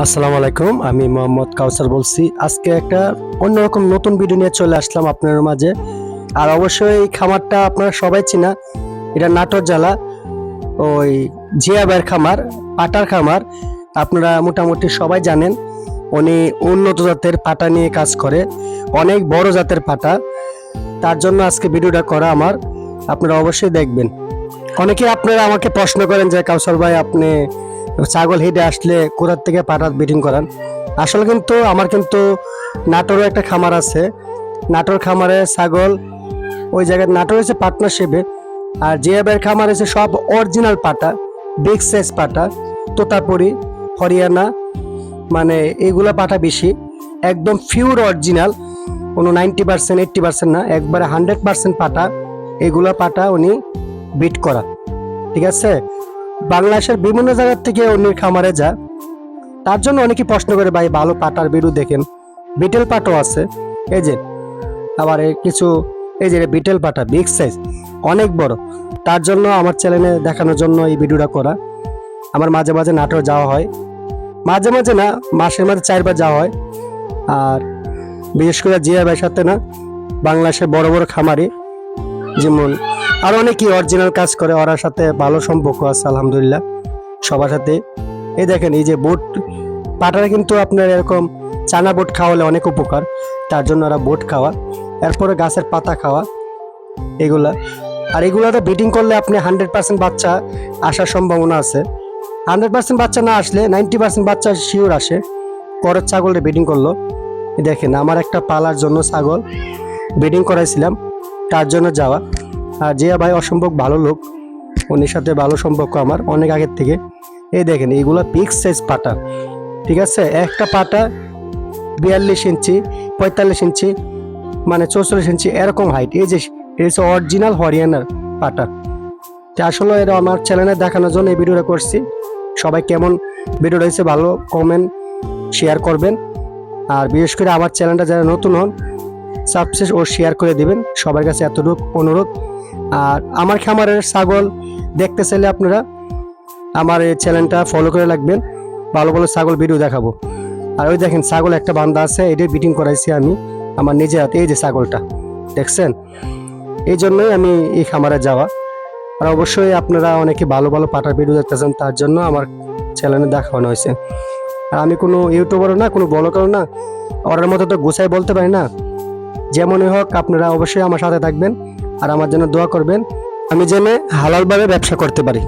আসসালামু আলাইকুম, আমি মোহাম্মদ কাউসার বলছি। আজকে একটা অন্যরকম নতুন ভিডিও নিয়ে চলে আসলাম আপনার মাঝে। আর অবশ্যই এই খামারটা আপনারা সবাই চিনা। এটা নাটোর জেলা, ওই জিয়াবের খামার, পাটার খামার। আপনারা মোটামুটি সবাই জানেন, উনি উন্নত জাতের পাটা নিয়ে কাজ করে। অনেক বড় জাতের পাটা। তার জন্য আজকে ভিডিওটা করা আমার। আপনারা অবশ্যই দেখবেন। অনেকে আপনারা আমাকে প্রশ্ন করেন যে, কাউসার ভাই, আপনি ছাগল হেঁটে আসলে কোথার থেকে পাটা ব্রিডিং করান। আসলে কিন্তু আমার কিন্তু নাটোরও একটা খামার আছে। নাটোর খামারে ছাগল ওই জায়গায়, নাটোর হচ্ছে পার্টনারশিপে আর জিয়াবের খামার হচ্ছে সব অরিজিনাল পাটা বিগ সাইজ পাটা, তোতাপুরি, হরিয়ানা মানে এগুলা পাটা বেশি। একদম ফিউর অরিজিনাল কোনো নাইনটি পার্সেন্ট এইট্টি পার্সেন্ট না, একবারে হান্ড্রেড পার্সেন্ট পাটা, এগুলো পাটা উনি বিট করা ঠিক আছে? বাংলাদেশের বিভিন্ন জায়গার থেকে উনি খামারে যা। তার জন্য অনেকে প্রশ্ন করে, ভাই, ভালো পাটার বিরু দেখেন। বিটেল পাটও আছে। এই যে আবার কিছু, এই যে বিটেল পাটা, বিগ সাইজ, অনেক বড়। তার জন্য আমার চ্যানেলে দেখানোর জন্য এই ভিডিওটা করা। আমার মাঝে মাঝে নাটোর যাওয়া হয়। মাঝে মাঝে না, মাসের মাঝে চারবার যাওয়া হয়। আর বিশেষ করে জিয়া ভাইয়ের সাথে না বাংলাদেশের বড় বড় খামারে, যেমন আর অনেকেই অরিজিনাল কাজ করে, ওরার সাথে ভালো সম্পর্ক আছে, আলহামদুলিল্লাহ। সবার সাথে। এই দেখেন, এই যে বোট, পাটারা কিন্তু আপনার এরকম চানা বোট খাওয়ালে অনেক উপকার। তার জন্য ওরা বোট খাওয়া, এরপরে গাছের পাতা খাওয়া, এগুলা। আর এগুলাতে ব্রিডিং করলে আপনি হান্ড্রেড পার্সেন্ট বাচ্চা আসার সম্ভাবনা আছে। হান্ড্রেড পার্সেন্ট বাচ্চা না আসলে নাইনটি পার্সেন্ট বাচ্চা শিওর আসে। পরের ছাগলটা ব্রিডিং করল। দেখেন, আমার একটা পালার জন্য ছাগল ব্রিডিং করাইছিলাম। তার জন্য যাওয়া। আর জিয়া ভাই অসম্ভব ভালো লোক। উনির সাথে ভালো সম্পর্ক আমার অনেক আগের থেকে। এই দেখেন এইগুলো পিক্স সাইজ পাটা। ঠিক আছে? একটা পাটা বিয়াল্লিশ ইঞ্চি, পঁয়তাল্লিশ ইঞ্চি মানে চৌচল্লিশ ইঞ্চি এরকম হাইট এই যে হচ্ছে অরিজিনাল হরিয়ানার পাটা। তো আসলে এটা আমার চ্যানেলে দেখানোর জন্য এই ভিডিওটা করছি। সবাই কেমন ভিডিওটা হয়েছে ভালো কমেন্ট শেয়ার করবেন। আর বিশেষ করে আমার চ্যানেলটা যারা নতুন হন সাবস্ক্রাইব ও শেয়ার করে দিবেন। সবার কাছে এতটুকু অনুরোধ। আর আমার খামারের ছাগল দেখতে চাইলে আপনারা আমার এই চ্যানেলটা ফলো করে রাখবেন। ভালো ভালো ছাগল ভিডিও দেখাবো। আর ওই দেখেন, ছাগল একটা বান্ধা আছে, এটাই বিটিং করাইছি আমি আমার নিজের হাতে। এই যে ছাগলটা, দেখছেন? এই জন্যই আমি এই খামারে যাওয়া। আর অবশ্যই আপনারা অনেকে ভালো ভালো পাটার ভিডিও দেখতেছেন, তার জন্য আমার চ্যানেলে দেখানো হয়েছে। আর আমি কোনো ইউটিউবারও না, কোনো ব্লগারও না, ওর মতো তো গোছাই বলতে পারি না। যেমনই হোক, আপনারা অবশ্যই আমার সাথে থাকবেন। আর আমার জন্য দোয়া করবেন আমি যেন হালালভাবে ব্যবসা করতে পারি।